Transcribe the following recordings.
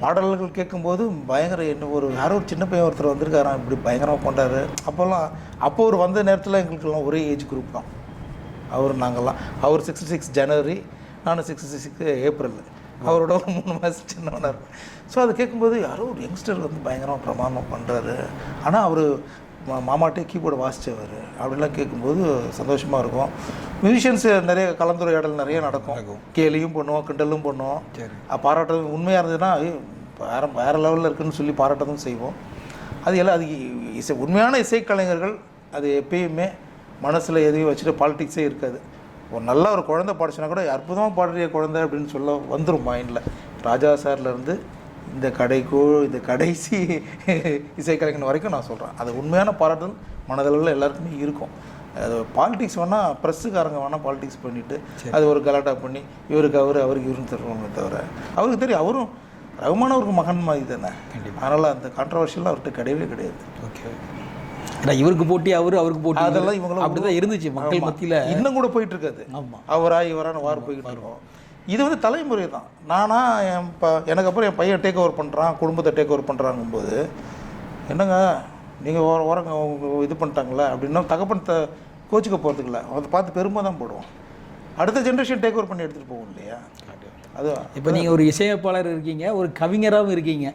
பாடல்கள் கேட்கும்போது பயங்கர என்ன ஒரு யாரோ ஒரு சின்ன பையன் ஒருத்தர் வந்திருக்காராம் இப்படி பயங்கரமாக பண்ணுறாரு அப்போல்லாம் அப்போ ஒரு வந்த நேரத்தில் எங்களுக்கெல்லாம் ஒரே ஏஜ் குரூப் தான். அவர் நாங்கள்லாம் அவர் சிக்ஸ்டி சிக்ஸ் ஜனவரி நானும் சிக்ஸ்டி சிக்ஸ் ஏப்ரல் அவரோட ஒரு மூணு மாதம் சின்னவனாக இருக்கும் ஸோ அதை கேட்கும்போது யாரோ ஒரு யங்ஸ்டர் வந்து பயங்கரமாக பிரமாதமாக பண்ணுறாரு ஆனால் அவர் மாமாட்டே கீபோர்டு வாசித்தவர் அப்படிலாம் கேட்கும்போது சந்தோஷமாக இருக்கும். மியூசிஷியன்ஸ் நிறைய கலந்துரையாடல் நிறைய நடக்கும். கேலியும் பண்ணுவோம் கிண்டலும் பண்ணுவோம். சரி. பாராட்டுறது உண்மையாக இருந்ததுன்னா வேற வேற லெவலில் இருக்குன்னு சொல்லி பாராட்டதும் செய்வோம். அது எல்லாம் அது இசை உண்மையான இசைக்கலைஞர்கள் அது எப்பயுமே மனசில் எதையும் வச்சுட்டு பாலிடிக்ஸே இருக்காது. ஒரு நல்ல ஒரு குழந்தை பாடிச்சுனா கூட அற்புதமாக பாடுறிய குழந்தை அப்படின்னு சொல்ல வந்துடும் மைண்டில் ராஜா சார்லேருந்து இந்த கடைக்கோ இந்த கடைசி இசைக்கலைஞன் வரைக்கும் நான் சொல்கிறேன் அது உண்மையான பாராட்டுதல் மனதளவில் எல்லாருக்குமே இருக்கும். அது பாலிடிக்ஸ் வேணால் ப்ரெஸ்ஸுக்காரங்க வேணால் பாலிடிக்ஸ் பண்ணிவிட்டு அது ஒரு கலாட்டா பண்ணி இவருக்கு அவர் அவருக்கு இவருன்னு தருவாங்க தவிர அவருக்கு தெரியும் அவரும் ரகுமான் அவருக்கு மகன் மாதிரி தானே. அதனால் அந்த கான்ட்ரவர்ஷியலாம் அவர்கிட்ட கிடையவே கிடையாது. ஓகே ஏன்னா இவருக்கு போட்டி அவரு அவருக்கு போட்டி. அதெல்லாம் இவங்களும் அப்படிதான் இருந்துச்சு மக்கள் மத்தியில. இன்னும் கூட போயிட்டு இருக்காது. ஆமா. அவரா இவரான வார் போய்கிட்டு இருக்கோம். இது வந்து தலைமுறை தான். நானா என் ப எனக்கு அப்புறம் என் பையன் டேக் ஓவர் பண்ணுறான் குடும்பத்தை டேக் ஓவர் பண்ணுறாங்கும்போது என்னங்க நீங்கள் ஓர ஓரங்க இது பண்ணிட்டாங்களே அப்படின்னா தகப்பன் த கோச்சிக்க போகிறதுக்குல அதை பார்த்து பெருமை தான் போடுவோம் அடுத்த ஜென்ரேஷன் டேக் ஓவர் பண்ணி எடுத்துகிட்டு போகும் இல்லையா? அது இப்போ நீங்கள் ஒரு இசையமைப்பாளர் இருக்கீங்க ஒரு கவிஞராகவும் இருக்கீங்க.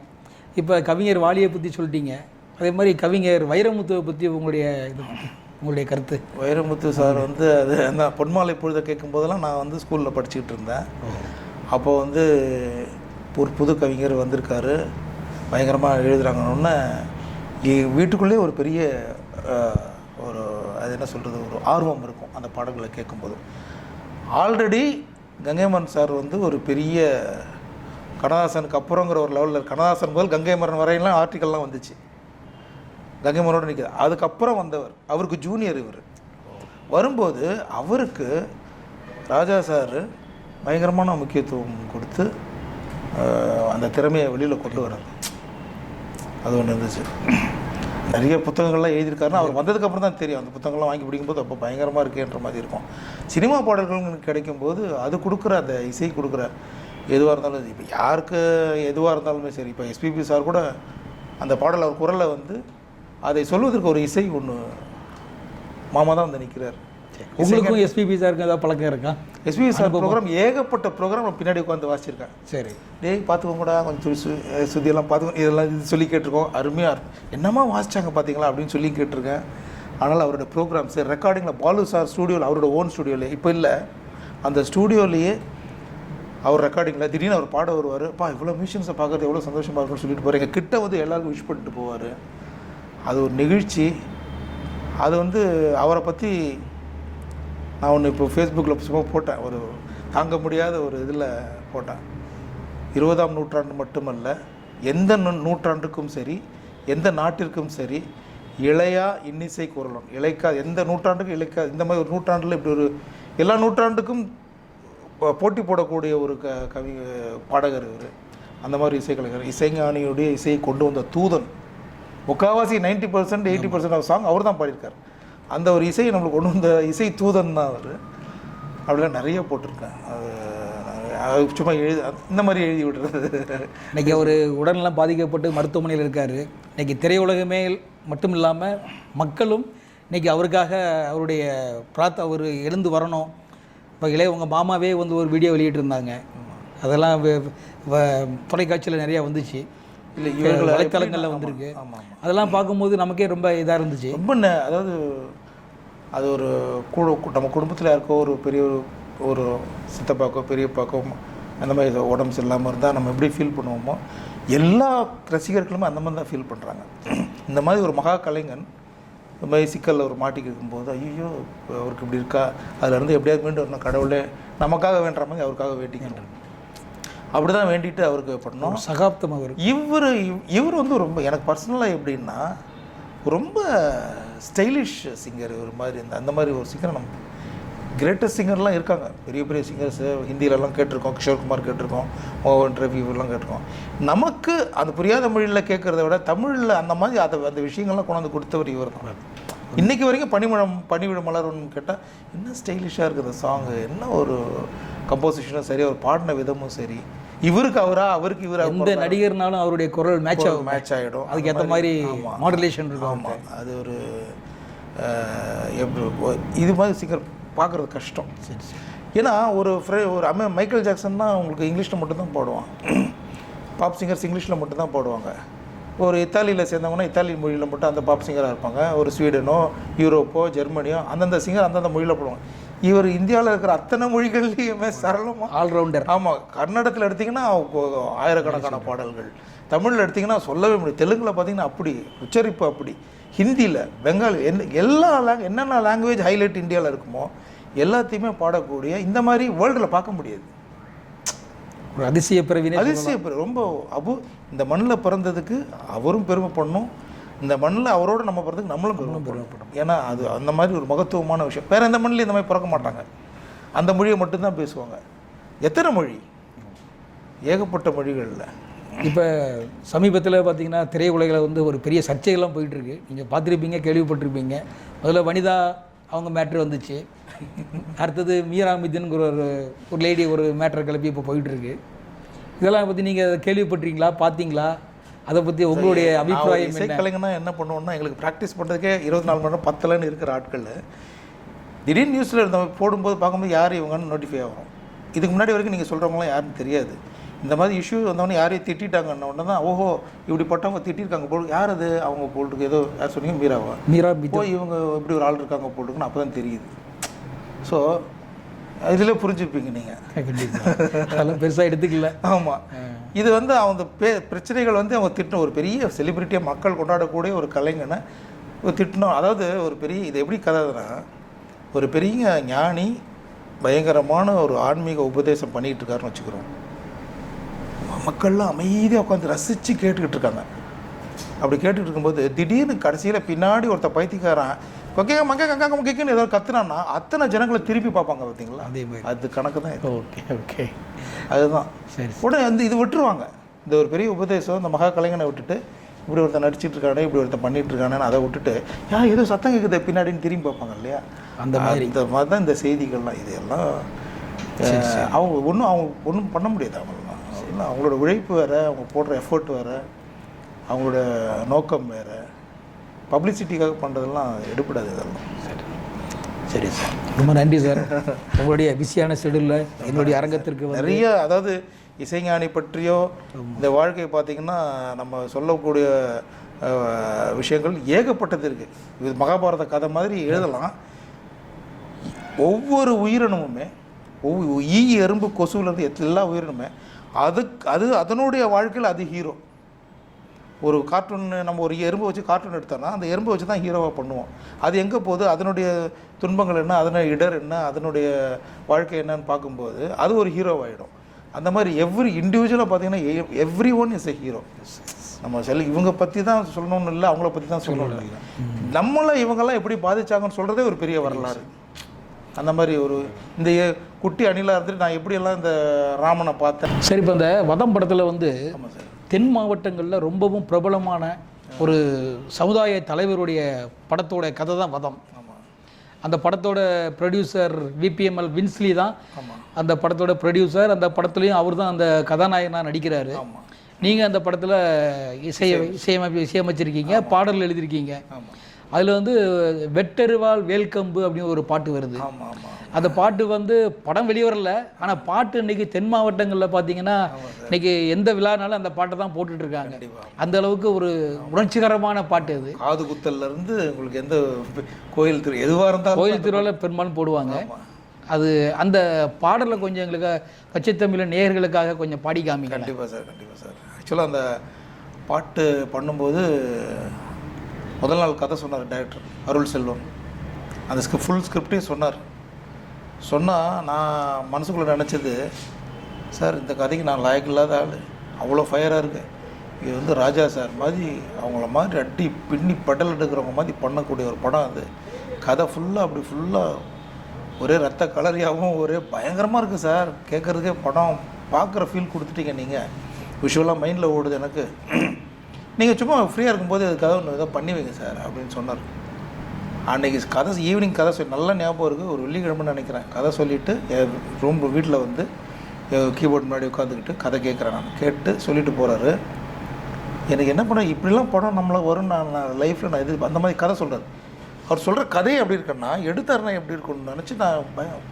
இப்போ கவிஞர் வாலியை பற்றி சொல்லிட்டீங்க. அதே மாதிரி கவிஞர் வைரமுத்துவை பற்றி உங்களுடைய இது. உங்களுடைய கருத்து? வைரமுத்து சார் வந்து அது அந்த பொன்மாலை பொழுதை கேட்கும் போதெல்லாம் நான் வந்து ஸ்கூலில் படிச்சுக்கிட்டு இருந்தேன். அப்போ வந்து ஒரு புது கவிஞர் வந்திருக்காரு. பயங்கரமாக எழுதுறாங்கன்னொன்னே வீட்டுக்குள்ளே ஒரு பெரிய ஒரு அது என்ன சொல்கிறது ஒரு ஆர்வம் இருக்கும் அந்த பாடல்களை கேட்கும்போது. ஆல்ரெடி கங்கைமரன் சார் வந்து ஒரு பெரிய கண்ணதாசனுக்கு அப்புறங்கிற ஒரு லெவலில் கண்ணதாசன் முதல் கங்கைமரன் வரையெல்லாம் ஆர்டிக்கல்லாம் வந்துச்சு. கங்கைமரோடு நிற்கிது அதுக்கப்புறம் வந்தவர் அவருக்கு ஜூனியர் இவர். வரும்போது அவருக்கு ராஜா சார் பயங்கரமான முக்கியத்துவம் கொடுத்து அந்த திறமையை வெளியில் கொண்டு வராங்க அது ஒன்று இருந்துச்சு. நிறைய புத்தகங்கள்லாம் எழுதியிருக்காருன்னா அவர் வந்ததுக்கப்புறம் தான் தெரியும். அந்த புத்தகங்கள்லாம் வாங்கி பிடிக்கும்போது அப்போ பயங்கரமாக இருக்கேன்ற மாதிரி இருக்கும். சினிமா பாடல்கள் கிடைக்கும்போது அது கொடுக்குற அந்த இசை கொடுக்குற எதுவாக இருந்தாலும் இப்போ யாருக்கு எதுவாக இருந்தாலுமே சரி. இப்போ எஸ்பிபி சார் கூட அந்த பாடல் அவர் குரலை வந்து அதை சொல்வதற்கு ஒரு இசை ஒன்று மாமா தான் வந்து நிற்கிறார் உங்களுக்கும் எஸ்பிபி சாருக்கு ஏதாவது பழக்கம் இருக்கா? எஸ்பிபி சார் ப்ரோக்ராம் ஏகப்பட்ட ப்ரோக்ராம் பின்னாடி உட்காந்து வாசிச்சிருக்கேன் சரி. டேய் பார்த்துக்கோங்கடா கொஞ்சம் சு அஹ் சுத்தியெல்லாம் பார்த்துக்கோ இதெல்லாம் இது சொல்லி கேட்டிருக்கோம். அருமையாக இருக்கும் என்னம்மா வாசிச்சாங்க பார்த்தீங்களா அப்படின்னு சொல்லி கேட்டிருக்கேன். ஆனால் அவரோட ப்ரோக்ராம்ஸ் ரெக்கார்டிங்கில் பாலு சார் ஸ்டூடியோவில் அவரோட ஓன் ஸ்டூடியோவில் இப்போ இல்லை. அந்த ஸ்டூடியோலேயே அவர் ரெக்கார்டிங்கில் திடீர்னு அவர் பாட வருவார். பா இவ்வளோ மியூசியம்ஸை பார்க்குறது எவ்வளோ சந்தோஷமாக இருக்கும்னு சொல்லிட்டு போகிறேன் எங்கள் கிட்ட வந்து எல்லாருக்கும் விஷ் பண்ணிட்டு போவார். அது ஒரு நிகழ்ச்சி. அது வந்து அவரை பற்றி நான் ஒன்று இப்போ ஃபேஸ்புக்கில் சும்மா போட்டேன். ஒரு தாங்க முடியாத ஒரு இதில் போட்டேன். இருபதாம் நூற்றாண்டு மட்டுமல்ல எந்த நூற்றாண்டுக்கும் சரி எந்த நாட்டிற்கும் சரி இளையா இன்னிசை குரலும் இளைக்கா எந்த நூற்றாண்டுக்கும் இளைக்கா இந்த மாதிரி ஒரு நூற்றாண்டில் இப்படி ஒரு எல்லா நூற்றாண்டுக்கும் போட்டி போடக்கூடிய ஒரு க கவி பாடகர் இவர். அந்த மாதிரி இசைக்கலைஞர் இசைஞானியுடைய இசையை கொண்டு வந்த தூதன். முக்கால்வாசி ninety percent eighty percent of song அவர் தான் பாடியிருக்கார். அந்த ஒரு இசையை நம்மளுக்கு கொண்டு வந்த இசை தூதன் தான் அவர். அப்படிலாம் நிறைய போட்டிருக்கேன் அது அது சும்மா எழுதி இந்த மாதிரி எழுதி விடுறது இன்னைக்கு அவர் உடல்நலம் பாதிக்கப்பட்டு மருத்துவமனையில் இருக்கார். இன்னைக்கு திரையுலகமே மட்டும் இல்லாமல் மக்களும் இன்னைக்கு அவருக்காக அவருடைய பிரார்த்த அவர் எழுந்து வரணும். இப்போ இளைய உங்கள் மாமாவே வந்து ஒரு வீடியோ வெளியிட்டிருந்தாங்க. அதெல்லாம் தொலைக்காட்சியில் நிறையா வந்துச்சு. இல்லை இவர்களை வலைத்தளங்களில் வந்திருக்கு. அதெல்லாம் பார்க்கும்போது நமக்கே ரொம்ப இதாக இருந்துச்சு. ரொம்ப அதாவது அது ஒரு கூட நம்ம குடும்பத்தில் யாருக்கோ ஒரு பெரிய ஒரு ஒரு சித்தப்பாக்கோ பெரியப்பாக்கோ அந்த மாதிரி உடம்பு சரியில்லாமல் இருந்தால் நம்ம எப்படி ஃபீல் பண்ணுவோமோ எல்லா ரசிகர்களுமே அந்த மாதிரி தான் ஃபீல் பண்ணுறாங்க இந்த மாதிரி ஒரு மகா கலைஞன் இந்த மாதிரி சிக்கலில் ஒரு மாட்டிக்கு இருக்கும்போது ஐயோ அவருக்கு இப்படி இருக்கா? அதுல இருந்து எப்படியாவது மீண்டு வரணும் கடவுளே நமக்காக வேண்டுற மாதிரி அவருக்காக வேண்டிக்கின்றேன் அப்படி தான் வேண்டிட்டு அவருக்கு பண்ணோம். சகாப்தம் அவர் இவர் இவர் வந்து ரொம்ப எனக்கு பர்சனலாக எப்படின்னா ரொம்ப ஸ்டைலிஷ் சிங்கர் ஒரு மாதிரி இந்த அந்த மாதிரி ஒரு சிங்கர் நம்ம கிரேட்டஸ்ட் சிங்கர்லாம் இருக்காங்க. பெரிய பெரிய சிங்கர்ஸ் ஹிந்திலலாம் கேட்டிருக்கோம் கிஷோர் குமார் கேட்டிருக்கோம் மோகன் ரவி இவரெல்லாம் கேட்டிருக்கோம். நமக்கு அந்த புரியாத மொழியில் கேட்குறத விட தமிழில் அந்த மாதிரி அதை அந்த விஷயங்கள்லாம் கொண்டாந்து கொடுத்தவர் இவர் தான் இன்றைக்கி வரைக்கும் பனிமழம் பனிவிழ மலர்னு கேட்டால் என்ன ஸ்டைலிஷாக இருக்குது சாங்கு என்ன ஒரு கம்போசிஷனும் சரி அவர் பாடின விதமும் சரி. இவருக்கு அவரா அவருக்கு இவரா எந்த நடிகர்னாலும் அவருடைய குரல் மேட்ச் ஆகும். மேட்ச் ஆகிடும் அதுக்கு ஏற்ற மாதிரி மாடுலேஷன் இருக்கும் ஆமாம் அது ஒரு எப்படி இது மாதிரி சிங்கர் பார்க்குறது கஷ்டம். சரி ஏன்னா ஒரு ஃப்ரெ ஒரு அமே மைக்கேல் ஜாக்சன்னா உங்களுக்கு இங்கிலீஷில் மட்டும்தான் பாடுவான். பாப் சிங்கர்ஸ் இங்கிலீஷில் மட்டும்தான் பாடுவாங்க. ஒரு இத்தாலியில் சேர்ந்தவங்கன்னா இத்தாலி மொழியில் மட்டும் அந்த பாப் சிங்கராக இருப்பாங்க. ஒரு ஸ்வீடனோ யூரோப்போ ஜெர்மனியோ அந்தந்த சிங்கர் அந்தந்த மொழியில் போடுவாங்க. இவர் இந்தியாவில் இருக்கிற அத்தனை மொழிகள்லையுமே சரளமாக ஆல்ரவுண்டர் ஆமாம் கன்னடத்தில் எடுத்திங்கன்னா ஆயிரக்கணக்கான பாடல்கள். தமிழில் எடுத்திங்கன்னா சொல்லவே முடியும் தெலுங்கில் பார்த்தீங்கன்னா அப்படி உச்சரிப்பு அப்படி. ஹிந்தியில் பெங்காலி என்ன எல்லா லாங் என்னென்ன லாங்குவேஜ் ஹைலைட் இந்தியாவில் இருக்குமோ எல்லாத்தையுமே பாடக்கூடிய இந்த மாதிரி வேர்ல்டில் பார்க்க முடியாது. ஒரு அதிசய பிறவினே அதிசய பெரு- ரொம்ப அபு இந்த மண்ணில் பிறந்ததுக்கு அவரும் பெருமைப்படணும் இந்த மண்ணில் அவரோட நம்ம பிறந்ததுக்கு நம்மளும் பெருமைப்படணும் ஏன்னா அது அந்த மாதிரி ஒரு மகத்துவமான விஷயம். வேறு எந்த மண்ணிலையும் இந்த மாதிரி பிறக்க மாட்டாங்க. அந்த மொழியை மட்டும்தான் பேசுவாங்க. எத்தனை மொழி? ஏகப்பட்ட மொழிகளில். இப்போ சமீபத்தில் பார்த்தீங்கன்னா திரையுலகில் வந்து ஒரு பெரிய சர்ச்சைகள்லாம் போயிட்டு இருக்கு. நீங்கள் பார்த்துருப்பீங்க கேள்விப்பட்டிருப்பீங்க. முதல்ல வனிதா அவங்க மேட்ரு வந்துச்சு. அடுத்தது மீரா மிதின்ங்கிற ஒரு ஒரு லேடி ஒரு மேட்ரை கிளப்பி இப்போ போயிட்டு இருக்கு இதெல்லாம் பற்றி நீங்கள் கேள்விப்பட்டிருக்கீங்களா? பார்த்தீங்களா அதை பற்றி உங்களுடைய அபிப்பிராயம் இசைக்கலைஞனா என்ன? பண்ணுவோம்னா எங்களுக்கு ப்ராக்டிஸ் பண்ணுறதுக்கே இருபத்தி நாலு மணி நேரம் பத்தலன்னு இருக்கிற ஆட்கள். திடீர்னு நியூஸில் இருந்த போடும்போது பார்க்கும்போது யார் இவங்கன்னு நோட்டிஃபை ஆகும். இதுக்கு முன்னாடி வரைக்கும் நீங்கள் சொல்கிறவங்களாம் யாருன்னு தெரியாது. இந்த மாதிரி இஷ்யூ வந்தவொடனே யாரையும் திட்டாங்கன்ன உடனே தான் ஓஹோ இப்படிப்பட்டவங்க திட்டிருக்காங்க போல் யார் அது? அவங்க போட்டுருக்கு ஏதோ யார் சொன்னீங்க? மீராவா? மீரா ஓ இவங்க இப்படி ஒரு ஆள் இருக்காங்க போட்டுருக்குன்னு அப்போ தான் தெரியுது. ஸோ இதில் புரிஞ்சுப்பீங்க நீங்கள் அதெல்லாம் பெருசாக எடுத்துக்கல. ஆமாம் இது வந்து அவங்க பே பிரச்சனைகள் வந்து அவங்க திட்டின ஒரு பெரிய செலிபிரிட்டியாக மக்கள் கொண்டாடக்கூடிய ஒரு கலைஞனை ஒரு திட்டினோம் அதாவது ஒரு பெரிய இது எப்படி கதைனா ஒரு பெரிய ஞானி பயங்கரமான ஒரு ஆன்மீக உபதேசம் பண்ணிகிட்டு இருக்காருன்னு வச்சுக்கிறோம். மக்கள்லாம் அமைதியாக உட்காந்து ரசித்து கேட்டுக்கிட்டு இருக்காங்க. அப்படி கேட்டுட்டு இருக்கும்போது திடீர்னு கடைசியில் பின்னாடி ஒருத்த பைத்தியக்காரன் கொக்கே மங்க கங்காங்க முக்கியன்னு ஏதோ கத்துனான்னா அத்தனை ஜனங்களை திருப்பி பார்ப்பாங்க பார்த்தீங்களா? அதே மாதிரி. அது கணக்கு தான். Okay okay. அதுதான். சரி உடனே வந்து இது விட்டுருவாங்க. இந்த ஒரு பெரிய உபதேசம் இந்த மகா கலைஞனை விட்டுட்டு இப்படி ஒருத்தன் நடிச்சிட்டு இருக்கானே இப்படி ஒருத்தன் பண்ணிட்டு இருக்கானேன்னு அதை விட்டுட்டு யா ஏதோ சத்தம் கேட்குது பின்னாடின்னு திரும்பி பார்ப்பாங்க இல்லையா? அந்த மாதிரி. இந்த மாதிரி தான் இந்த செய்திகள்லாம் இது எல்லாம் அஹ், அவங்க ஒன்றும் அவங்க ஒன்றும் பண்ண முடியாது அவங்களாம் அதெல்லாம் அவங்களோட உழைப்பு வேறு அவங்க போடுற எஃபர்ட் வேறு அவங்களோட நோக்கம் வேறு. பப்ளிசிட்டிக்காக பண்ணுறதெல்லாம் எடுப்படாது இதெல்லாம். சரி. சார் ரொம்ப நன்றி சார் உங்களுடைய பிஸியான ஷெடியூலில் என்னுடைய அரங்கத்திற்கு நிறைய அதாவது இசைஞானி பற்றியோ இந்த வாழ்க்கையை பார்த்தீங்கன்னா நம்ம சொல்லக்கூடிய விஷயங்கள் ஏகப்பட்டது இருக்குது இது மகாபாரத கதை மாதிரி எழுதலாம். ஒவ்வொரு உயிரினமுமே ஒவ்வொரு ஈ எறும்பு கொசுவிலேருந்து எல்லா உயிரினமே அதுக்கு அது அதனுடைய வாழ்க்கையில் அது ஹீரோ ஒரு கார்ட்டூன் நம்ம ஒரு எறும்பை வச்சு கார்ட்டூன் எடுத்தோம்னா அந்த எறும்பை வச்சு தான் ஹீரோவாக பண்ணுவோம். அது எங்கே போகுது? அதனுடைய துன்பங்கள் என்ன? அதனுடைய இடர் என்ன? அதனுடைய வாழ்க்கை என்னன்னு பார்க்கும்போது அது ஒரு ஹீரோவாகிடும் அந்த மாதிரி எவ்ரி இண்டிவிஜுவலாக பார்த்தீங்கன்னா every one is a hero நம்ம செல் இவங்க பற்றி தான் சொல்லணும்னு இல்லை அவங்கள பற்றி தான் சொல்லணும் இல்லை. நம்மளை இவங்கெல்லாம் எப்படி பாதிச்சாங்கன்னு சொல்கிறதே ஒரு பெரிய வரலாறு. அந்த மாதிரி ஒரு இந்த குட்டி அணிலாக இருந்துட்டு நான் எப்படியெல்லாம் இந்த ராமனை பார்த்தேன்? சரி இப்போ இந்த வதம் படத்தில் வந்து தென் மாவட்டங்களில் ரொம்பவும் பிரபலமான ஒரு சமுதாய தலைவருடைய படத்தோட கதை தான் வதம். அந்த படத்தோட ப்ரொடியூசர் விபிஎம்எல் வின்ஸ்லி தான் அந்த படத்தோட ப்ரொடியூசர் அந்த படத்துலையும் அவர் தான் அந்த கதாநாயகனாக நடிக்கிறாரு. நீங்கள் அந்த படத்தில் இசைய இசையமைப்பு இசையமைச்சிருக்கீங்க பாடல் எழுதியிருக்கீங்க அதில் வந்து வெட்டருவால் வேல்கம்பு அப்படின்னு ஒரு பாட்டு வருது. அந்த பாட்டு வந்து படம் வெளியே வரல. ஆனால் பாட்டு இன்னைக்கு தென் மாவட்டங்களில் பார்த்தீங்கன்னா இன்னைக்கு எந்த விழானாலும் அந்த பாட்டை தான் போட்டுட்டு இருக்காங்க அந்த அளவுக்கு ஒரு உணர்ச்சிகரமான பாட்டு அது. காது குத்தல்ல இருந்து உங்களுக்கு எந்த கோயில் திரு எதுவாக இருந்தாலும் கோயில் திருவிழா பெரும்பாலும் போடுவாங்க. அது அந்த பாடலை கொஞ்சம் எங்களுக்கு கச்சித்தமிழ் நேயர்களுக்காக கொஞ்சம் பாடி காமிங்க கண்டிப்பாக சார் கண்டிப்பாக சார். ஆக்சுவலாக அந்த பாட்டு பண்ணும்போது முதல் நாள் கதை சொன்னார் டைரக்டர் அருள் செல்வம் அந்த ஸ்கிரிப் ஃபுல் ஸ்கிரிப்டையும் சொன்னார். சொன்னால் நான் மனசுக்குள்ளே நினச்சது சார் இந்த கதைக்கு நான் லாயக்கு இல்லாத ஆள். அவ்வளோ ஃபயராக இருக்கு. இது வந்து ராஜா சார் மாதிரி அவங்கள மாதிரி அடி பின்னி படல் எடுக்கிறவங்க மாதிரி பண்ணக்கூடிய ஒரு படம் அது. கதை ஃபுல்லாக அப்படி ஃபுல்லாக ஒரே ரத்த கலரியாகவும் ஒரே பயங்கரமாக இருக்குது சார். கேட்குறதுக்கே படம் பார்க்குற ஃபீல் கொடுத்துட்டீங்க நீங்கள் விஷுவலாக மைண்டில் ஓடுது எனக்கு. நீங்கள் சும்மா ஃப்ரீயாக இருக்கும்போது அது கதை ஒன்று ஏதோ பண்ணி வைங்க சார் அப்படின்னு சொன்னார். அன்றைக்கி கதை ஈவினிங் கதை சொல்லி நல்ல ஞாபகம் இருக்குது ஒரு வெள்ளிக்கிழமைன்னு நினைக்கிறேன். கதை சொல்லிவிட்டு என் ரூம் வீட்டில் வந்து கீபோர்ட் முன்னாடி உட்காந்துக்கிட்டு கதை கேட்குறேன் நான். கேட்டு சொல்லிட்டு போகிறாரு எனக்கு என்ன பண்ண இப்படிலாம் படம் நம்மளை வரும் நான் நான் லைஃப்பில் நான் இது அந்த மாதிரி கதை சொல்கிறார் அவர் சொல்கிற கதையை எப்படி இருக்குன்னா எடுத்தாருன்னா எப்படி இருக்கும்னு நினச்சி நான் பயம்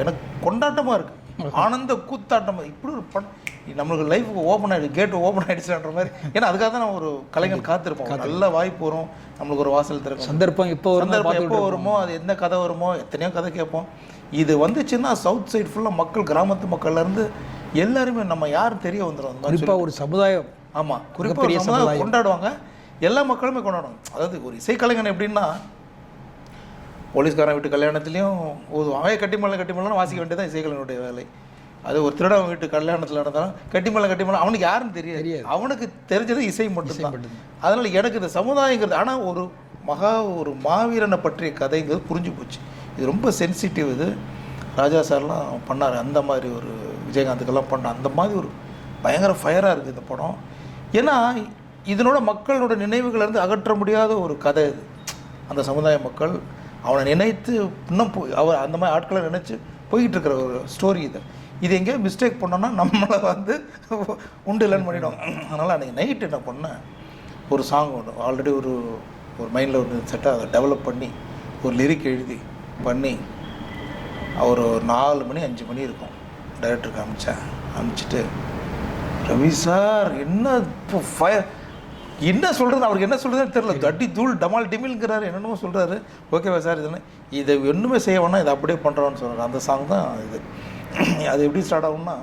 எனக்கு கொண்டாட்டமாக இருக்குது ஆனந்த கூத்தாட்டமாக இப்படி ஒரு படம். நம்மளுக்கு லைஃப் ஓப்பன் ஆகிடுச்சு கேட் ஓப்பன் ஆகிடுச்சுன்ற மாதிரி. ஏன்னா அதுக்காக தான் நம்ம ஒரு கலைஞர் காத்திருப்போம். நல்ல வாய்ப்பு வரும். நம்மளுக்கு ஒரு வாசல் திறக்கும். சந்தர்ப்பம் இப்போ சந்தர்ப்பம் எப்போ வருமோ அது என்ன கதை வருமோ எத்தனையோ கதை கேட்போம். இது வந்துச்சுன்னா சவுத் சைடு ஃபுல்லாக மக்கள் கிராமத்து மக்கள்ல இருந்து எல்லாருமே நம்ம யாரும் தெரிய வந்துடும் குறிப்பாக ஒரு சமுதாயம். ஆமாம் குறிப்பாக கொண்டாடுவாங்க. எல்லா மக்களுமே கொண்டாடுவாங்க. அதாவது ஒரு இசைக்கலைஞன் எப்படின்னா போலீஸ்காரன் வீட்டு கல்யாணத்துலேயும் ஊதுவாங்க கட்டிமலை கட்டிமலை வாசிக்க வேண்டியதான் இசைக்கலைஞனுடைய வேலை. அது ஒரு திருடன் வீட்டு கல்யாணத்தில் நடந்தாலும் கட்டிமலை கட்டிமலை அவனுக்கு யாருன்னு தெரியாது. அவனுக்கு தெரிஞ்சது இசை மட்டும்தான். அதனால் எனக்கு இந்த சமுதாயங்கிறது ஆனால் ஒரு மகா ஒரு மாவீரனை பற்றிய கதைங்கிறது புரிஞ்சு போச்சு. இது ரொம்ப சென்சிட்டிவ் இது. ராஜா சார்லாம் பண்ணார். அந்த மாதிரி ஒரு விஜயகாந்துக்கெல்லாம் பண்ண அந்த மாதிரி ஒரு பயங்கர ஃபயராக இருக்குது இந்த படம். ஏன்னா இதனோட மக்களோட நினைவுகளை இருந்து அகற்ற முடியாத ஒரு கதை இது. அந்த சமுதாய மக்கள் அவனை நினைத்து இன்னும் போய் அவர் அந்த மாதிரி ஆட்களை நினச்சி போய்கிட்டு இருக்கிற ஒரு ஸ்டோரி இது. இது எங்கேயோ மிஸ்டேக் பண்ணோன்னா நம்மளை வந்து உண்டு இல்லைன்னு பண்ணிவிடும் அதனால் அன்றைக்கி நைட்டு என்ன பண்ணேன்? ஒரு சாங் ஒன்று ஆல்ரெடி ஒரு ஒரு மைண்டில் ஒரு செட்டாக அதை டெவலப் பண்ணி ஒரு லிரிக் எழுதி பண்ணி அவர் ஒரு நாலு மணி அஞ்சு மணி இருக்கும். டைரக்டருக்கு அனுப்பிச்சேன் அனுப்பிச்சிட்டு ரவி சார் என்ன இப்போ ஃபயர் என்ன சொல்கிறது அவருக்கு என்ன சொல்கிறதுன்னு தெரியல. தட்டி தூள் டமால் டிமில்ங்கிறாரு என்னென்னமோ சொல்கிறாரு ஓகேவா சார் இதுன்னு இதை ஒன்றுமே செய்ய வேணாம் இதை அப்படியே பண்ணுறோன்னு சொல்கிறார் அந்த சாங் தான் இது. அது எப்படி ஸ்டார்ட் ஆகும்னா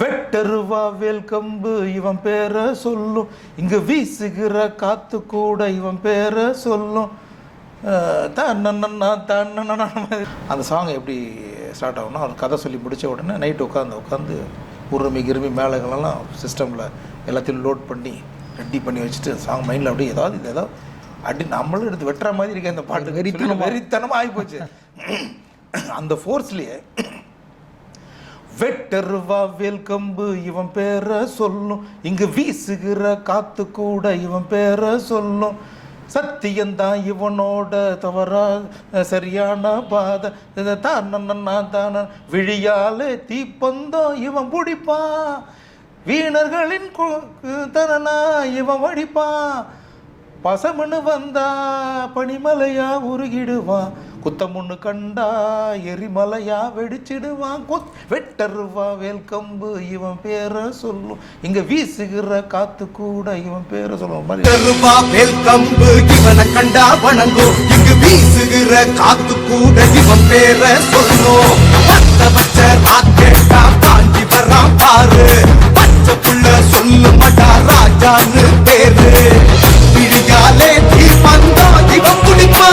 வெட்டருவா வேல் கம்பு இவன் பேரை சொல்லும். இங்கே வீசுகிற காத்து கூட இவன் பேரை சொல்லும். அந்த சாங் எப்படி ஸ்டார்ட் ஆகும்னா அவர் கதை சொல்லி முடிச்ச உடனே நைட்டு உட்காந்து உட்காந்து உருமி கிருமி மேளங்களெல்லாம் சிஸ்டமில் எல்லாத்தையும் லோட் பண்ணி ரெடி பண்ணி வச்சுட்டு சாங் மைண்டில் அப்படியே ஏதாவது இது ஏதாவது அடி நம்மளும் எடுத்து வெட்டுற மாதிரி இருக்கேன் இந்த பாட்டு. வெறித்தனமா. வெறித்தனமாக ஆகிப்போச்சு அந்த ஃபோர்ஸ்லேயே வெட்டருவா வேல் கம்பு இவன் பேரை சொல்லும். இங்கு வீசுகிற காத்து கூட இவன் பேரை சொல்லும். சத்தியந்தான் இவனோட தவறா சரியான பாதை. தான விழியாலே தீப்பந்தம் இவன் பிடிப்பான். வீணர்களின் கு- தனனா இவன் வடிப்பான் பசமனு வந்தா பனிமலையா உருகிடுவான் குத்தமுன்னு கண்டா எரிமலையா வெடிச்சிடுவான் குத் வெட்டருவா வேல்கம்பு இவன் பேரை சொல்லும். இங்க வீசுகிற காத்து கூட இவன் பேரை சொல்லுவான் வெட்டருவா வேல்கம்பு இவனை கண்டா வணங்கும். இங்கு வீசுகிற காத்து கூட இவன் பேர சொல்லும். பத்த பச்ச ராக்கெட்டா பாஞ்சி வரான் பாரு. புள்ள ராஜான்னு பேரு. விழியாலே தீ வந்தா இவன் குடிப்பா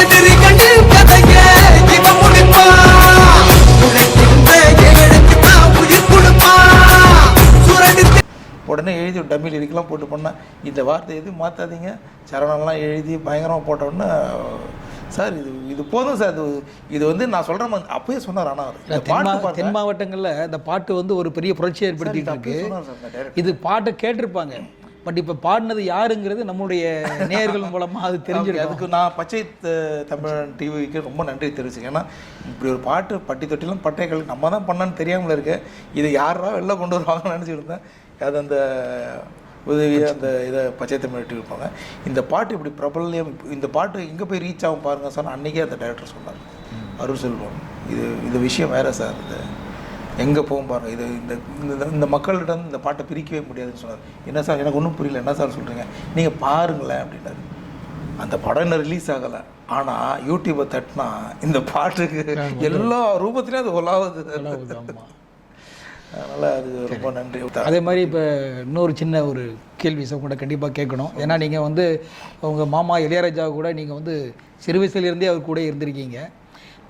எதிரி கண்டு கதைய இவன் முடிப்பா. உழைக்கின்ற தான் உயிர் கொடுப்பா. சுரடி உடனே எழுதி டம்மில் இதுக்கெல்லாம் போட்டு பண்ணேன் இந்த வார்த்தை எதுவும் மாற்றாதீங்க சரணம்லாம் எழுதி பயங்கரமாக போட்ட உடனே சார் இது இது போதும் சார். இது இது வந்து நான் சொல்கிற மாதிரி அப்பயே சொன்னார் ஆனால் தென் மாவட்டங்களில் இந்த பாட்டு வந்து ஒரு பெரிய புரட்சியை ஏற்படுத்திட்டு இருக்கு. இது பாட்டை கேட்டிருப்பாங்க. பட் இப்போ பாடினது யாருங்கிறது நம்முடைய நேயர்கள் மூலமாக அது ஓகே, தெரிஞ்சிருக்கும் அதுக்கு நான் பச்சை தமிழன் டிவிக்கு ரொம்ப நன்றி தெரிவிச்சுக்கேன் ஏன்னா இப்படி ஒரு பாட்டு பட்டி தொட்டிலும் பட்டைகள் நம்ம தான் பண்ணான்னு தெரியாமல் இருக்கு. இது யாரா வெளில கொண்டு வருவாங்கன்னு நினச்சிட்டு இருந்தேன். அது அந்த உதவியை அந்த இதை பச்சை தமிழ் டிவி இருப்பாங்க. இந்த பாட்டு இப்படி பிரபல்யம் இந்த பாட்டு எங்கே போய் ரீச் ஆகும் பாருங்க சார் அன்றைக்கே அந்த டைரக்டர் சொன்னார். அருள் செல்வம் இது இந்த விஷயம் வேறு சார் இது எங்கே போகும் பாருங்க இது இந்த இந்த இந்த மக்களிடம் இந்த பாட்டை பிரிக்கவே முடியாதுன்னு சொன்னார். என்ன சார் எனக்கு ஒன்றும் புரியல என்ன சார் சொல்கிறீங்க நீங்கள் பாருங்களேன் அப்படின்னாரு. அந்த படம் இன்னும் ரிலீஸ் ஆகலை. ஆனால் யூடியூப்பை தட்டினா இந்த பாட்டுக்கு எல்லா ரூபத்துலேயும் அது உலாவுது. அதனால் அது ரொம்ப நன்றி. அதே மாதிரி இப்போ இன்னொரு சின்ன ஒரு கேள்வி சார் கூட கண்டிப்பாக கேட்கணும். ஏன்னா நீங்கள் வந்து உங்கள் மாமா இளையராஜா கூட நீங்கள் வந்து சிறு வயசுலேருந்தே அவர் கூட இருந்திருக்கீங்க.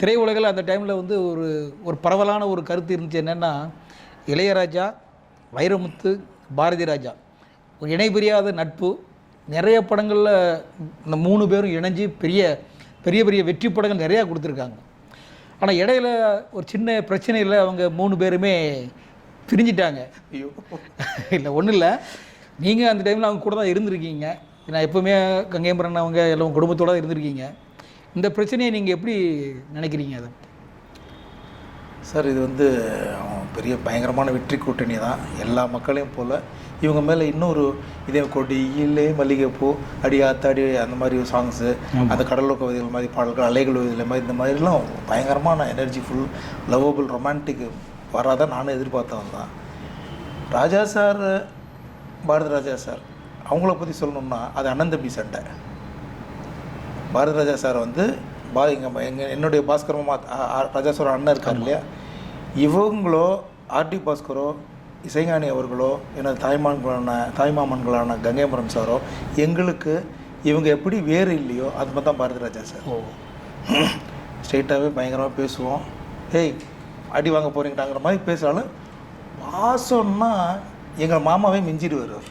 திரையுலகில் அந்த டைமில் வந்து ஒரு ஒரு பரவலான ஒரு கருத்து இருந்துச்சு என்னென்னா இளையராஜா வைரமுத்து பாரதி ராஜா. ஒரு இணைபிரியாத நட்பு. நிறைய படங்களில் இந்த மூணு பேரும் இணைஞ்சு பெரிய பெரிய பெரிய வெற்றி படங்கள் நிறையா கொடுத்துருக்காங்க. ஆனால் இடையில ஒரு சின்ன பிரச்சனையில் அவங்க மூணு பேருமே பிரிஞ்சிட்டாங்க. ஐயோ. இல்லை ஒன்றும் இல்லை. நீங்கள் அந்த டைமில் அவங்க கூட தான் இருந்திருக்கீங்க. நான் எப்போவுமே கங்கையம்பரன் அவங்க எல்லாம் குடும்பத்தோட இருந்திருக்கீங்க. இந்த பிரச்சனையை நீங்கள் எப்படி நினைக்கிறீங்க அதை? சார் இது வந்து பெரிய பயங்கரமான வெற்றி கூட்டணி தான். எல்லா மக்களையும் போல். இவங்க மேலே இன்னொரு இதே கொடியிலே மல்லிகைப்பூ அடி ஆத்தாடி அந்த மாதிரி சாங்ஸு அந்த கடலோர கவிதைகள் மாதிரி பாடல்கள் அலைகள் இதில் மாதிரி இந்த மாதிரிலாம் பயங்கரமான எனர்ஜி ஃபுல் லவ்வபிள் ரொமான்டிக் வராதான் நானும் எதிர்பார்த்தவன் தான். ராஜா சார் பாரத ராஜா சார் அவங்கள பற்றி சொல்லணும்னா அது அண்ணன் தம்பி சண்டை. பாரத ராஜா சார் வந்து பா எங்கள் எங்கள் என்னுடைய பாஸ்கர் மாமா ஆ- ஆ- ராஜா சார் அண்ணன் இருக்கார் இல்லையா? இவங்களோ ஆர்டி பாஸ்கரோ இசைஞானி அவர்களோ எனது தாய்மான்களான தாய்மாமன்களான கங்கைமரன் சாரோ எங்களுக்கு இவங்க எப்படி வேறு இல்லையோ அது மாதிரி தான் பாரதி ராஜா சார். ஓ. ஸ்ட்ரெயிட்டாகவே பயங்கரமாக பேசுவோம். ஏய் அடி வாங்க போகிறீங்கட்டாங்கிற மாதிரி பேசுகிறாலும் பாசம்னா எங்கள் மாமாவே மிஞ்சிடுவார் அவர்.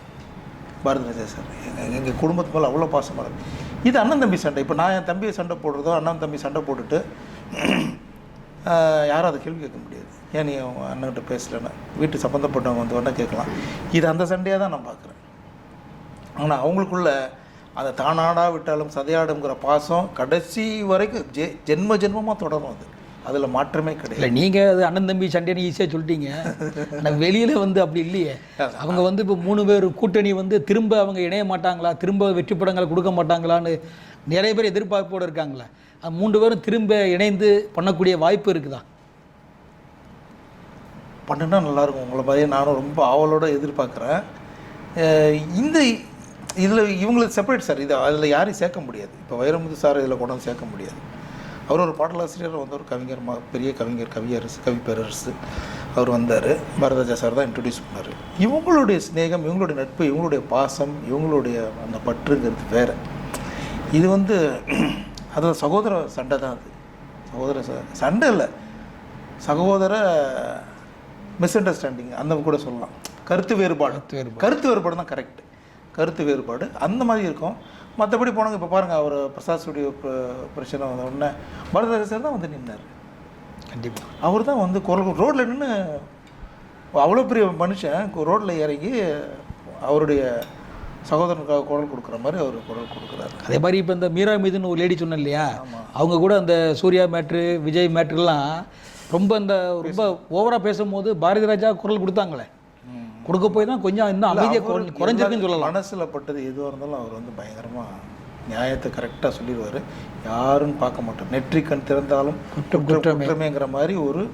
பாரதி ராஜா சார் எங்கள் எங்கள் குடும்பத்து மேலே அவ்வளோ பாசமாக இருக்கும் இது அண்ணன் தம்பி சண்டை. இப்போ நான் என் தம்பியை சண்டை போடுறதோ அண்ணன் தம்பி சண்டை போட்டுட்டு யாரும் அதை கேள்வி கேட்க முடியாது. ஏன் நீ உன் அண்ணன்கிட்ட பேசலைன்னு? வீட்டு சம்மந்தப்பட்டவங்க வந்து வேணால் கேட்கலாம். இது அந்த சண்டையாக தான் நான் பார்க்குறேன். ஆனால் அவங்களுக்குள்ள அந்த தானாடா விட்டாலும் சதையாடுங்கிற பாசம் கடைசி வரைக்கும் ஜெ ஜென்ம ஜென்மமாக தொடரும் அது. அதில் மாற்றமே கிடையாது. நீங்கள் அது அண்ணன் தம்பி சண்டைன்னு ஈஸியாக சொல்லிட்டீங்க. ஆனால் வெளியில் வந்து அப்படி இல்லையே. அவங்க வந்து இப்போ மூணு பேர் கூட்டணி வந்து திரும்ப அவங்க இணைய மாட்டாங்களா? திரும்ப வெற்றி படங்களை கொடுக்க மாட்டாங்களான்னு நிறைய பேர் எதிர்பார்ப்போடு இருக்காங்களே அது மூன்று பேரும் திரும்ப இணைந்து பண்ணக்கூடிய வாய்ப்பு இருக்குதா? பண்ணுனா நல்லாயிருக்கும். உங்களை மாதிரியே நானும் ரொம்ப ஆவலோட எதிர்பார்க்குறேன். இந்த இதில் இவங்களுக்கு செப்பரேட் சார் இது அதில் யாரையும் சேர்க்க முடியாது. இப்போ வைரமுத்து சார் இதில் கொண்டு வந்து சேர்க்க முடியாது. அவர் ஒரு பாடலாசிரியர் வந்து ஒரு கவிஞர் மா பெரிய கவிஞர் கவியரசு கவிப்பேரரசு. அவர் வந்தார். பாரதராஜா சார் தான் இன்ட்ரடியூஸ் பண்ணார். இவங்களுடைய சிநேகம் இவங்களுடைய நட்பு இவங்களுடைய பாசம் இவங்களுடைய அந்த பற்றுங்கிறது வேறு. இது வந்து அது சகோதர சண்டை தான் அது. சகோதர சண்டை இல்லை. சகோதர மிஸ் அண்டர்ஸ்டாண்டிங் அந்த கூட சொல்லலாம். கருத்து வேறுபாடு. கருத்து வேறுபாடு. கருத்து வேறுபாடு தான் கரெக்ட் கருத்து வேறுபாடு அந்த மாதிரி இருக்கும். மற்றபடி போனாங்க இப்போ பாருங்கள் அவர் பிரசாத் ஸ்டுடியோ பிரச்சனை வந்த உடனே பாரதிராஜா சார் தான் வந்து நின்னார். கண்டிப்பாக அவர் தான் வந்து குரல் ரோட்டில் நின்று அவ்வளோ பெரிய மனுஷன் ரோட்டில் இறங்கி அவருடைய சகோதரனுக்காக குரல் கொடுக்குற மாதிரி அவர் குரல் கொடுக்குறாரு. அதே மாதிரி இப்போ இந்த மீரா மீதுன்னு ஒரு லேடி சொன்னேன் இல்லையா? அவங்க கூட அந்த சூர்யா மேட்ரு விஜய் மேட்ருலாம் ரொம்ப இந்த ரொம்ப ஓவராக பேசும்போது பாரதி ராஜா குரல் கொடுத்தாங்களே. கொடுக்க போய் தான் கொஞ்சம் இன்னும் அமைதியாக குறை- குறைஞ்சிருக்குன்னு சொல்லலாம். மனசில் பட்டது எதுவாக இருந்தாலும் அவர் வந்து பயங்கரமாக நியாயத்தை கரெக்டாக சொல்லிடுவார். யாருன்னு பார்க்க மாட்டோம் நெற்றிக்கண் திறந்தாலும் குற்றம் குற்றம் குற்றமே. குற்றமேங்கிற மாதிரி ஒரு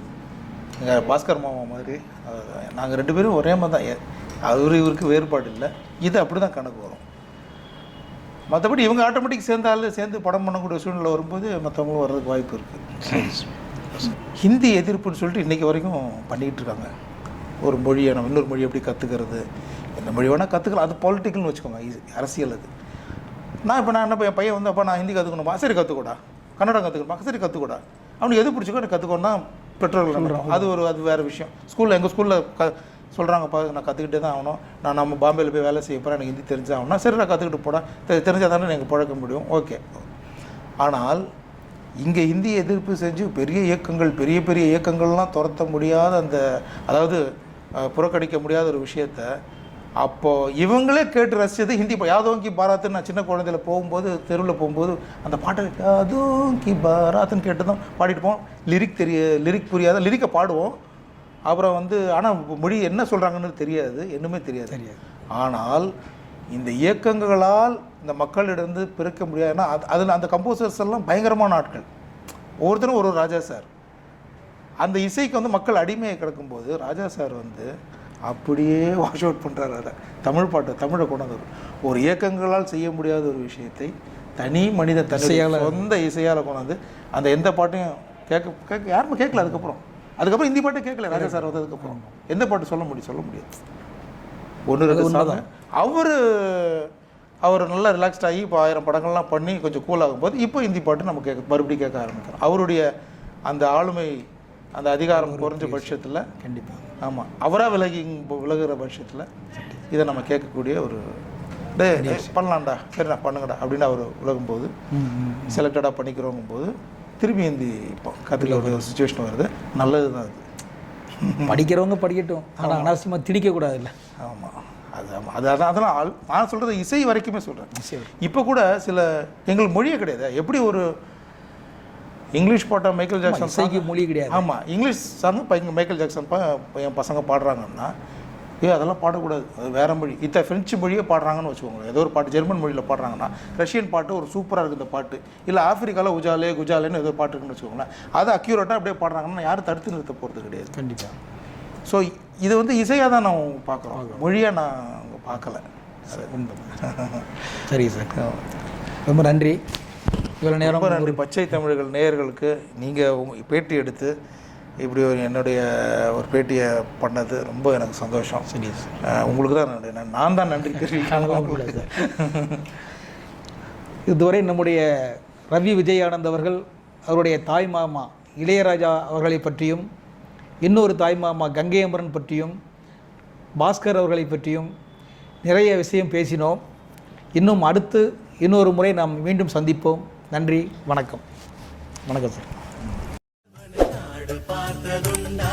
பாஸ்கர் மாமா மாதிரி நாங்கள் ரெண்டு பேரும் ஒரே மாதிரி தான். அவர் இவருக்கு வேறுபாடு இல்லை. இது அப்படி தான் கணக்கு வரும். மற்றபடி இவங்க ஆட்டோமேட்டிக் சேர்ந்தாலும் சேர்ந்து படம் பண்ணக்கூடிய சூழ்நிலை வரும்போது மற்றவங்களும் வர்றதுக்கு வாய்ப்பு இருக்குது ஹிந்தி எதிர்ப்புன்னு சொல்லிட்டு இன்றைக்கி வரைக்கும் பண்ணிக்கிட்டு இருக்காங்க. ஒரு மொழியை நம்ம இன்னொரு மொழி எப்படி கற்றுக்கிறது எந்த மொழி வேணால் கற்றுக்கலாம் அது பொலிட்டிக்கல்னு வச்சுக்கோங்க இது அரசியல் அது. நான் இப்போ நான் என்ன என் பையன் வந்து அப்போ நான் ஹிந்தி கற்றுக்கணுமா சரி கற்றுக்கூடா கன்னடம் கற்றுக்கணுமா சரி கற்றுக்கூடா அவனுக்கு எது பிடிச்சிக்கோ எனக்கு கற்றுக்கோன்னா பெற்றோர்கள் நினைப்பாங்க. அது ஒரு அது வேறு விஷயம். ஸ்கூலில் எங்கள் ஸ்கூலில் க சொல்கிறாங்கப்பா நான் கற்றுக்கிட்டே தான் ஆகணும். நான் நம்ம பாம்பேயில் போய் வேலை செய்ய போகிறேன் எனக்கு ஹிந்தி தெரிஞ்சாகணும்னா சரி நான் கற்றுக்கிட்டு போடா. தெரிஞ்சால் தானே எனக்கு பழக்க முடியும். ஓகே. ஆனால் இங்கே இந்தி எதிர்ப்பு செஞ்சு பெரிய இயக்கங்கள் பெரிய பெரிய இயக்கங்கள்லாம் துரத்த முடியாத அந்த அதாவது புறக்கணிக்க முடியாத ஒரு விஷயத்த அப்போது இவங்களே கேட்டு ரசிச்சது ஹிந்தி பா- யாதோம் கி பாராத்துன்னு நான் சின்ன குழந்தையில போகும்போது தெருவில் போகும்போது அந்த பாட்டை யாதோம் கி பாராத்துன்னு கேட்டதும் பாடிட்டு போவோம். லிரிக் தெரிய லிரிக் புரியாத லிரிக்கை பாடுவோம். அப்புறம் வந்து ஆனால் மொழி என்ன சொல்கிறாங்கன்னு தெரியாது என்னமே தெரியாது. தெரியாது. ஆனால் இந்த இயக்கங்களால் இந்த மக்களிடந்து பிறக்க முடியாது. ஏன்னா அது அதில் அந்த கம்போசர்ஸ் எல்லாம் பயங்கரமான ஆட்கள். ஒவ்வொருத்தரும் ஒரு ஒரு ராஜா சார். அந்த இசைக்கு வந்து மக்கள் அடிமையை கிடக்கும்போது ராஜா சார் வந்து அப்படியே வாஷ் அவுட் பண்ணுறாரு அதை. தமிழ் பாட்டை தமிழை கொண்டு வந்தார். ஒரு இயக்கங்களால் செய்ய முடியாத ஒரு விஷயத்தை தனி மனித இசையால- சொந்த இசையால் கொண்டு வந்து அந்த எந்த பாட்டையும் கேட்க கேட்க யாருமே கேட்கல அதுக்கப்புறம். அதுக்கப்புறம் இந்தி பாட்டே கேட்கல ராஜா சார் வந்ததுக்கப்புறம். எந்த பாட்டு சொல்ல முடியும்? சொல்ல முடியாது. ஒன்று ரெண்டு அவர் அவர் நல்லா ரிலாக்ஸ்ட் ஆகி இப்போ ஆயிரம் படங்கள்லாம் பண்ணி கொஞ்சம் கூல் ஆகும்போது இப்போ ஹிந்தி பாட்டு நம்ம கேட்க மறுபடியும் கேட்க ஆரம்பிக்கிறோம். அவருடைய அந்த ஆளுமை அந்த அதிகாரம் குறைஞ்ச பட்சத்தில் கண்டிப்பாக ஆமாம் அவராக விலகி விலகுற பட்சத்தில் இதை நம்ம கேட்கக்கூடிய ஒரு டே பண்ணலாம்டா சரிண்ணா பண்ணுங்கடா அப்படின்னு அவர் விலகும்போது செலக்டடாக பண்ணிக்கிறோங்கும் போது திரும்பி ஹிந்தி இப்போ கற்றுக்க ஒரு சுச்சுவேஷன் வருது. நல்லது தான் அது. படிக்கிறவங்க படிக்கட்டும். ஆனால் அனாவசியமாக திணிக்கக்கூடாது இல்லை ஆமாம் அது ஆமாம் அது அதான் அதெல்லாம் நான் சொல்கிறது இசை வரைக்குமே சொல்கிறேன் சரி இப்போ கூட சில எங்களுக்கு மொழியே கிடையாது. எப்படி ஒரு இங்கிலீஷ் பாட்டை மைக்கேல் ஜாக்சன் இசைக்கு மொழி கிடையாது. ஆமாம் இங்கிலீஷ் சாங் இப்போ இங்கே மைக்கேல் ஜாக்சன் என் பசங்க பாடுறாங்கன்னா ஏ அதெல்லாம் பாடக்கூடாது. அது வேற மொழி. இத்த ஃப்ரெஞ்சு மொழியே பாடுறாங்கன்னு வச்சுக்கோங்க ஏதோ ஒரு பாட்டு ஜெர்மன் மொழியில் பாடுறாங்கன்னா ரஷ்யன் பாட்டு ஒரு சூப்பராக இருக்குது இந்த பாட்டு. இல்லை ஆஃப்ரிக்காவில் உஜாலே குஜாலேன்னு ஏதோ பாட்டு இருக்குன்னு வச்சுக்கோங்களேன். அதை அக்யூரேட்டாக அப்படியே பாடுறாங்கன்னா யாரும் தடுத்து நிறுத்த போகிறது கிடையாது. கண்டிப்பாக ஸோ இது வந்து இசையாக தான் நான் பார்க்குறோம். மொழியாக நான் அங்கே பார்க்கல. சரி சார். ரொம்ப நன்றி. இவ்வளோ நேரம் நன்றி. பச்சை தமிழர்கள் நேயர்களுக்கு நீங்கள் பேட்டி எடுத்து இப்படி ஒரு என்னுடைய ஒரு பேட்டியை பண்ணது ரொம்ப எனக்கு சந்தோஷம். சரி உங்களுக்கு தான் நன்றி. நான் தான் நன்றி இதுவரை நம்முடைய ரவி விஜயானந்த் அவர்கள் அவருடைய தாய் மாமா இளையராஜா அவர்களை பற்றியும் இன்னொரு தாய் மாமா கங்கை அமரன் பற்றியும் பாஸ்கர் அவர்களை பற்றியும் நிறைய விஷயம் பேசினோம். இன்னும் அடுத்து இன்னொரு முறை நாம் மீண்டும் சந்திப்போம். நன்றி வணக்கம். வணக்கம் சார். பார்த்ததுண்டா?